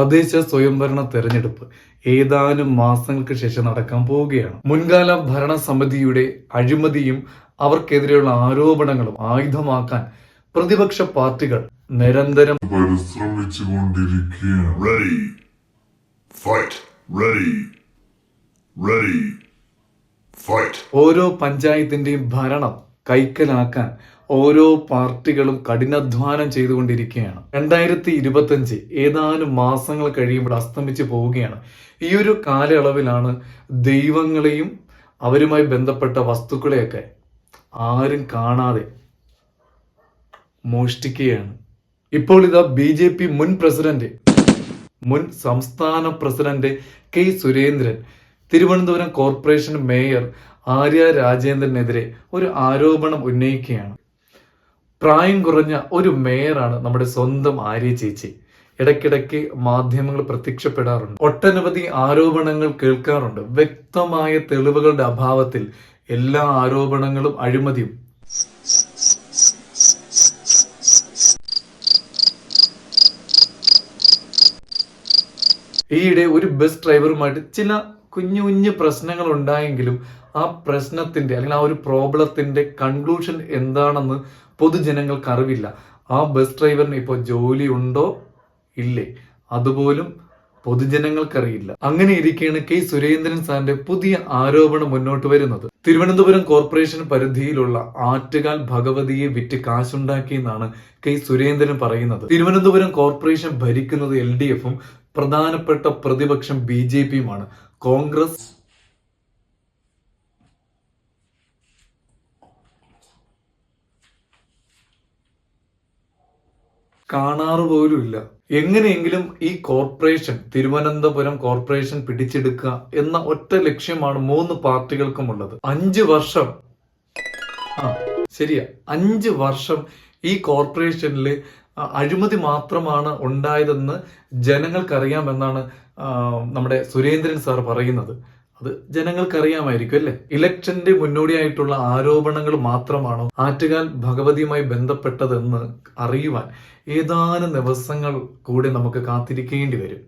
തദ്ദേശ സ്വയംഭരണ തെരഞ്ഞെടുപ്പ് ഏതാനും മാസങ്ങൾക്ക് ശേഷം നടക്കാൻ പോവുകയാണ്. മുൻകാല ഭരണസമിതിയുടെ അഴിമതിയും അവർക്കെതിരെയുള്ള ആരോപണങ്ങളും ആയുധമാക്കാൻ പ്രതിപക്ഷ പാർട്ടികൾ നിരന്തരം പരിശ്രമിച്ചുകൊണ്ടിരിക്കുകയാണ്. ഓരോ പഞ്ചായത്തിന്റെയും ഭരണം കൈക്കലാക്കാൻ ഓരോ പാർട്ടികളും കഠിനാധ്വാനം ചെയ്തുകൊണ്ടിരിക്കുകയാണ്. രണ്ടായിരത്തി ഇരുപത്തഞ്ച് ഏതാനും മാസങ്ങൾ കഴിയുമ്പോൾ അസ്തമിച്ച് പോവുകയാണ്. ഈ ഒരു കാലയളവിലാണ് ദൈവങ്ങളെയും അവരുമായി ബന്ധപ്പെട്ട വസ്തുക്കളെയൊക്കെ ആരും കാണാതെ മോഷ്ടിക്കുകയാണ്. ഇപ്പോൾ ഇതാ ബി ജെ പി മുൻ പ്രസിഡന്റ് മുൻ സംസ്ഥാന president K Surendran Thiruvananthapuram corporation mayor Arya രാജേന്ദ്രനെതിരെ ഒരു ആരോപണം ഉന്നയിക്കുകയാണ്. പ്രായം കുറഞ്ഞ ഒരു മേയറാണ് നമ്മുടെ സ്വന്തം ആര്യ ചേച്ചി. ഇടയ്ക്കിടയ്ക്ക് മാധ്യമങ്ങൾ പ്രത്യക്ഷപ്പെടാറുണ്ട്. ഒട്ടനവധി ആരോപണങ്ങൾ കേൾക്കാറുണ്ട്. വ്യക്തമായ തെളിവുകളുടെ അഭാവത്തിൽ എല്ലാ ആരോപണങ്ങളും അഴിമതിയും. ഈയിടെ ഒരു ബസ് ഡ്രൈവറുമായിട്ട് ചില കുഞ്ഞു കുഞ്ഞു പ്രശ്നങ്ങൾ ഉണ്ടായെങ്കിലും ആ പ്രശ്നത്തിന്റെ അല്ലെങ്കിൽ ആ ഒരു പ്രോബ്ലത്തിന്റെ കൺക്ലൂഷൻ എന്താണെന്ന് പൊതുജനങ്ങൾക്ക് അറിവില്ല. ആ ബസ് ഡ്രൈവറിന് ഇപ്പോൾ ജോലി ഉണ്ടോ? ഇല്ലേ. അതുപോലും പൊതുജനങ്ങൾക്കറിയില്ല അങ്ങനെ ഇരിക്കെയാണ് കെ സുരേന്ദ്രൻ സാറിന്റെ പുതിയ ആരോപണം മുന്നോട്ട് വരുന്നത്. തിരുവനന്തപുരം കോർപ്പറേഷൻ പരിധിയിലുള്ള ആറ്റുകാൽ ഭഗവതിയെ വിറ്റ് കാശുണ്ടാക്കി എന്നാണ് കെ സുരേന്ദ്രൻ പറയുന്നത്. തിരുവനന്തപുരം കോർപ്പറേഷൻ ഭരിക്കുന്നത് എൽ ഡി എഫും പ്രധാനപ്പെട്ട പ്രതിപക്ഷം ബി ജെ പിയുമാണ്. കോൺഗ്രസ് കാണാറ് പോലുമില്ല എങ്ങനെയെങ്കിലും ഈ കോർപ്പറേഷൻ തിരുവനന്തപുരം കോർപ്പറേഷൻ പിടിച്ചെടുക്കുക എന്ന ഒറ്റ ലക്ഷ്യമാണ് മൂന്ന് പാർട്ടികൾക്കും ഉള്ളത്. അഞ്ച് വർഷം. ആ ശരിയാ. അഞ്ച് വർഷം ഈ കോർപ്പറേഷനിൽ അഴിമതി മാത്രമാണ് ഉണ്ടായതെന്ന് ജനങ്ങൾക്കറിയാമെന്നാണ് നമ്മുടെ സുരേന്ദ്രൻ സാർ പറയുന്നത്. അത് ജനങ്ങൾക്കറിയാമായിരിക്കും അല്ലേ? ഇലക്ഷന്റെ മുന്നോടിയായിട്ടുള്ള ആരോപണങ്ങൾ മാത്രമാണോ ആറ്റുകാൽ ഭഗവതിയുമായി ബന്ധപ്പെട്ടതെന്ന് അറിയുവാൻ ഏതാനും ദിവസങ്ങൾ കൂടി നമുക്ക് കാത്തിരിക്കേണ്ടി വരും.